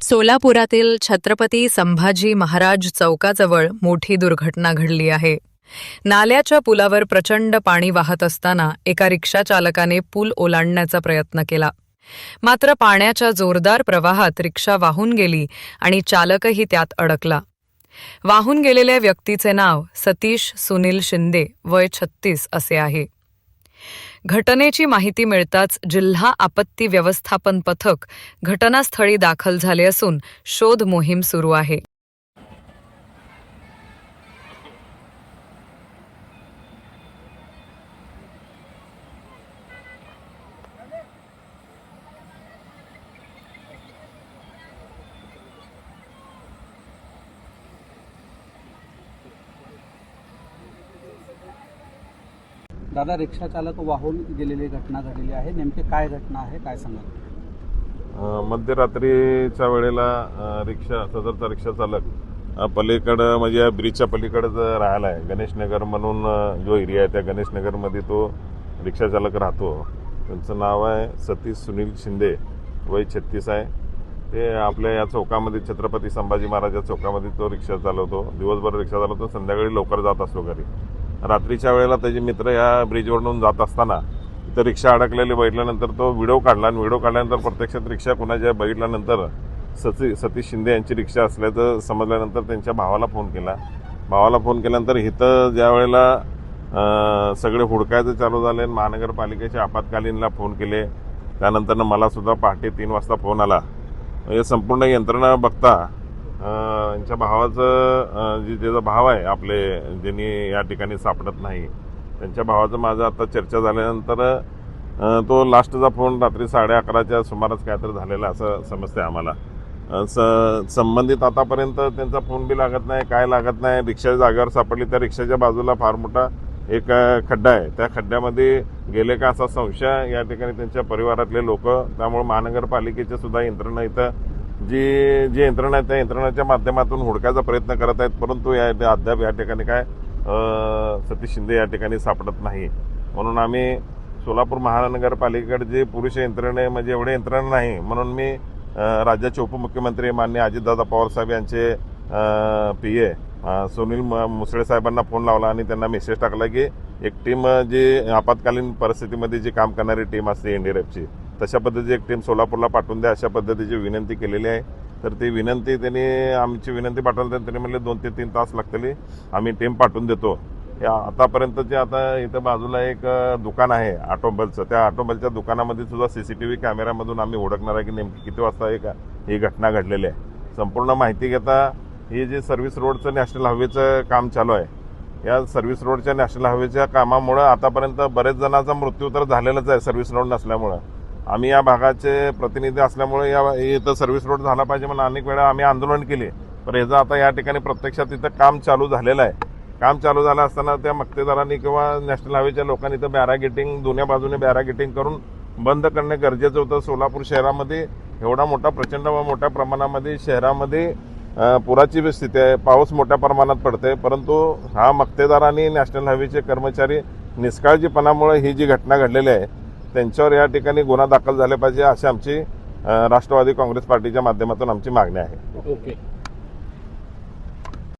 सोलापुरातील छत्रपती संभाजी महाराज चौकाजवळ मोठी दुर्घटना घडली आहे. नाल्याच्या पुलावर प्रचंड पाणी वाहत असताना एका रिक्षा चालकाने पूल ओलांडण्याचा प्रयत्न केला. मात्र पाण्याच्या जोरदार प्रवाहात रिक्षा वाहून गेली आणि चालकही त्यात अडकला. वाहून गेलेल्या व्यक्तीचे नाव सतीश सुनील शिंदे वय छत्तीस असे आहे. घटनेची माहिती मिळताच जिल्हा आपत्ती व्यवस्थापन पथक घटनास्थळी दाखल झाले असून शोध मोहीम सुरू आहे. दादा रिक्षा चालक वाहून गेलेली घटना घडलेली आहे. नेमके काय घटना आहे? काय सांगा मध्यरात्रीच्या वेळेला रिक्षा सदरचा रिक्षा चालक अ, पलीकडं म्हणजे या ब्रिजच्या पलीकडंच राहिला आहे गणेशनगर म्हणून जो एरिया आहे त्या गणेशनगरमध्ये तो रिक्षा चालक राहतो. त्यांचं नाव आहे सतीश सुनील शिंदे. वय छत्तीस आहे. ते आपल्या या चौकामध्ये छत्रपती संभाजी महाराज या चौकामध्ये तो रिक्षा चालवतो. दिवसभर रिक्षा चालवतो. संध्याकाळी लवकर जात असतो घरी. रात्रीच्या वेळेला त्याचे मित्र या ब्रिजवरून जात असताना तर रिक्षा अडकलेली बघितल्यानंतर तो व्हिडिओ काढला आणि व्हिडिओ काढल्यानंतर प्रत्यक्षात रिक्षा कुणाच्या बघितल्यानंतर सती सतीश शिंदे यांची रिक्षा असल्याचं समजल्यानंतर त्यांच्या भावाला फोन केला. भावाला फोन केल्यानंतर इथं ज्या वेळेला सगळे हुडकायचं चालू झाले आणि महानगरपालिकेच्या आपत्कालीनला फोन केले त्यानंतर मला सुद्धा पहाटे तीन वाजता फोन आला. हे संपूर्ण यंत्रणा बघता यांच्या भावाचं जे त्याचा भाव आहे आपले ज्यांनी या ठिकाणी सापडत नाही त्यांच्या भावाचं माझं आता चर्चा झाल्यानंतर तो लास्टचा फोन रात्री साडे अकराच्या सुमारास काहीतरी झालेला असं समजतंय आम्हाला. स संबंधित आतापर्यंत त्यांचा फोन बी लागत नाही काय लागत नाही रिक्षा जागेवर सापडली त्या रिक्षाच्या बाजूला फार मोठा एक खड्डा आहे. त्या खड्ड्यामध्ये गेले का असा संशय या ठिकाणी त्यांच्या परिवारातले लोक त्यामुळे महानगरपालिकेच्या सुद्धा यंत्रणा इथं जी जी यंत्रणा आहे त्या यंत्रणाच्या माध्यमातून हुडकायचा प्रयत्न करत आहेत परंतु या अद्याप या ठिकाणी काय सतीश शिंदे या ठिकाणी सापडत नाही म्हणून आम्ही सोलापूर महानगरपालिकेकडे जे पुरुष यंत्रणे म्हणजे एवढे यंत्रणा नाही म्हणून मी राज्याचे उपमुख्यमंत्री माननीय अजितदादा पवारसाहेब यांचे पी ए सुनील म- मुसळे साहेबांना फोन लावला आणि त्यांना मेसेज टाकला की एक टीम जी आपत्कालीन परिस्थितीमध्ये जी काम करणारी टीम असते एनडीआरएफची तशा पद्धतीची एक टीम सोलापूरला पाठवून द्या अशा पद्धतीची विनंती केलेली आहे. तर ती विनंती त्यांनी आमची विनंती पाठवली त्यांनी म्हणले दोन ते तीन तास लागतली आम्ही टीम पाठवून देतो. या आतापर्यंतचे आता इथं बाजूला एक दुकान आहे ऑटोमोबाईलचं. त्या ऑटोमोबाईलच्या दुकानामध्ये सुद्धा सी सी टी व्ही कॅमेऱ्यामधून आम्ही ओळखणार आहे की नेमकी किती वाजता एक ही घटना घडलेली आहे. संपूर्ण माहिती घेता ही जी सर्व्हिस रोडचं नॅशनल हायवेचं काम चालू आहे या सर्व्हिस रोडच्या नॅशनल हायवेच्या कामामुळं आतापर्यंत बरेच जणांचा मृत्यू तर झालेलाच आहे सर्व्हिस रोड नसल्यामुळं. आम्ही या भागाचे प्रतिनिधी असल्यामुळे या इथं सर्व्हिस रोड झाला पाहिजे म्हणून अनेक वेळा आम्ही आंदोलन केले. पण याचं आता या ठिकाणी प्रत्यक्षात इथं काम चालू झालेलं आहे. काम चालू झालं असताना त्या मक्तेदारांनी किंवा नॅशनल हायवेच्या लोकांनी इथं बॅरागेटिंग दोन्ही बाजूने बॅरागेटिंग करून बंद करणे गरजेचं होतं. सोलापूर शहरामध्ये एवढा मोठा प्रचंड व मोठ्या प्रमाणामध्ये शहरामध्ये पुराची स्थिती आहे. पाऊस मोठ्या प्रमाणात पडते परंतु हा मक्तेदारांनी नॅशनल हायवेचे कर्मचारी निष्काळजीपणामुळे ही जी घटना घडलेली आहे त्यांच्यावर या ठिकाणी गुन्हा दाखल झाले पाहिजे अशी आमची राष्ट्रवादी काँग्रेस पार्टीच्या माध्यमातून आमची मागणी आहे. ओके.